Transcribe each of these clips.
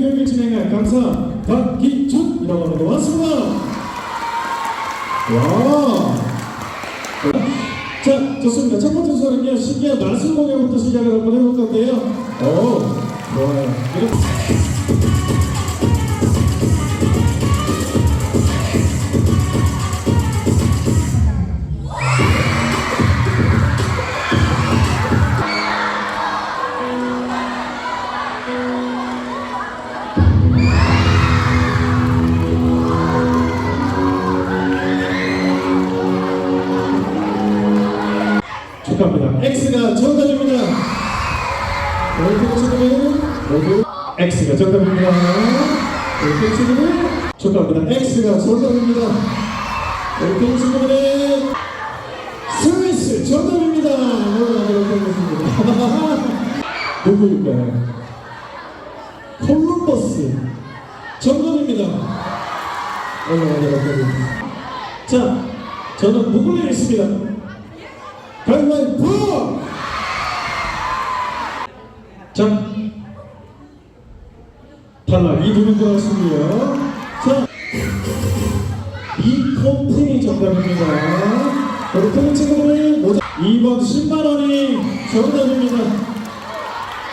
교육을 진행할 강사 박기준이라고 합니다. 왔습니다. 와. 자, 좋습니다. 첫 번째 수업은요, 신기한 마술 공연부터 시작을 한번 해볼 건데요. 오, 좋아요. 축하합니다. X가 정답입니다. 이렇게 친구들 모두 X가 정답입니다. 이렇게 친구들 축하합니다. X가 정답입니다. 이렇게 친구들의 스위스 정답입니다. 누구일까요? 콜럼버스 정답입니다. 올라가도록 하겠습니다. 자, 저는 누구를 했습니다. 가위바위보! 자, 탈락 이두명 들어왔습니다. 자, 이콤프이 정답입니다. 우리 큰 친구들 모자 2번 10만원이 정답입니다.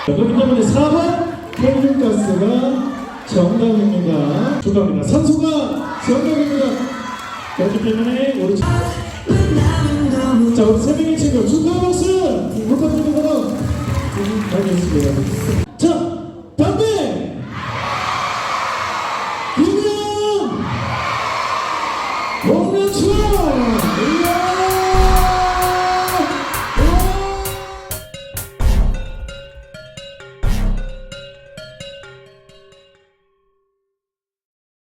그렇기 때문에 4번 헬륨가스가 정답입니다. 축하합니다. 산소가 정답입니다. 그렇기 때문에 우리 자, 우리 세 명의 친구 축하 박수! 축하드립니다. 자!